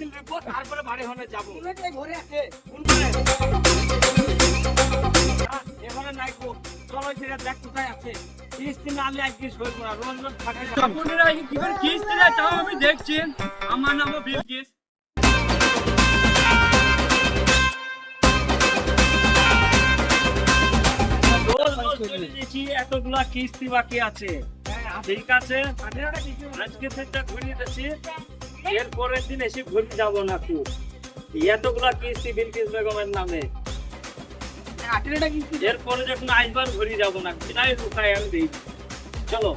আজকে লিখব তারপরে বাড়ি হনে যাব। ঘরে আছে। কোন ঘরে? আহ, এখানে নাই গো। চলো সেটা দেখ কোথায় আছে। কিস্তি না নিলে আজকে সই করা রোজ রোজ থাকে আপনারা কীভাবে কিস্তি দেয় তাও আমি দেখছি। আমার নামও বিলকিস। রোজ রোজ চলে গেছি এতগুলা কিস্তি বাকি আছে। ঠিক আছে? আজকে থেকে ঘুরিয়ে দিচ্ছি। এর পরের দিন এসে ঘুরে যাব না তুই এতগুলা কিস্তি বিলকিস বেগমের নামে। এরপরে যখন আসবার ঘুরে যাব না সেটাই উঠায় আমি দিই। চলো।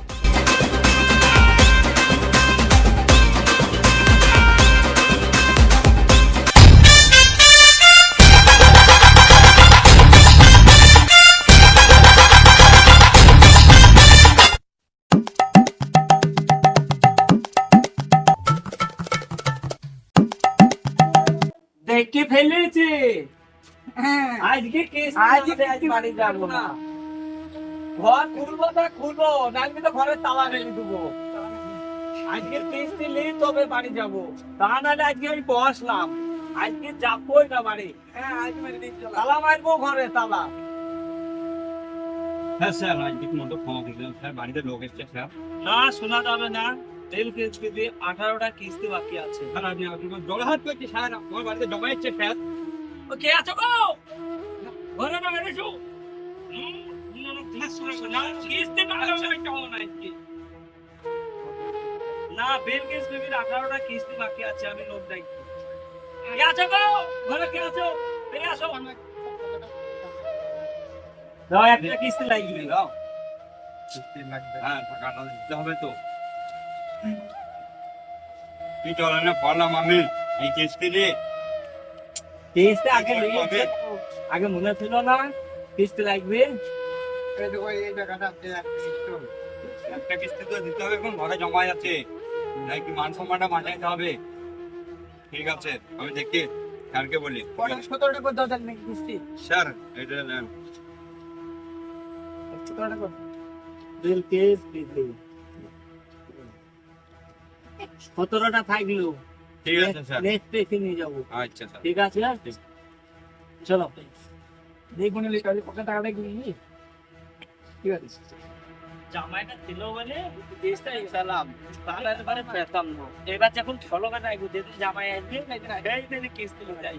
দেখে ফেলেছি। হ্যাঁ। আজকে কিস্তি আজকে আজকে আজ বাড়ি যাব না। ঘর খুলবো তা খুলবো। নাকি তো ঘরে তালা ফেলে দেবো। আজকে কিস্তি নিয়ে তবে বাড়ি যাব। তা নাহলে আজকে আমি বসলাম। আজকে যাবোই না বাড়ি। হ্যাঁ আজ মেরে দিচ্ছি তালা মারবো ঘরে তালা। হ্যাঁ স্যার আজকে মতো ক্ষমা করে দিলাম স্যার বাড়িতে লোক এসছে স্যার। না শোনা যাবে না। কিস্তি দিয়ে আঠারোটা কিস্তি বাকি আছে। স্যার আপনি আপনার জল হাত করছি আমার বাড়িতে জমা স্যার ও কে আছো গো? ঘরে না বেরেছো না কিস্তি না বেলকেস বেবির আঠারোটা কিস্তি বাকি আছে আমি লোক দেখছি কে আছো গো? ঘরে কে আছো? বেরিয়ে আসো। একটা কিস্তি লাগবে দাও। হ্যাঁ টাকাটা দিতে হবে তো। চলে না পড়লাম আমি এই কিস্তি দিয়ে কিস্তি আগে নিয়েছে আগে মনে ছিল না। কিস্তি লাগবে। একটা কিস্তি তো দিতে হবে এখন ঘরে জমা যাচ্ছে। তাই কি মান সম্মানটা বাঁচাইতে হবে? ঠিক আছে আমি দেখি স্যারকে বলি। সতেরোটা করে দাও তাহলে নাকি কিস্তি স্যার এটা নেন। বেলকেস বেবি সতেরোটা থাকল ঠিক আছে স্যার নেক্সট নিয়ে যাব। আচ্ছা স্যার ঠিক আছে চলো দেখুন টাকাটা ঠিক আছে জামাইটা ছিল বলে দেশটা ইসালাম তাহলে এবারে পেতাম না। এবার যখন আইবো যেদিন জামাই আসবে সেই দিন কিস্তি যাই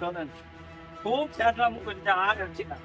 চলেন। খুব চেষ্টা মুখ আর হচ্ছে না।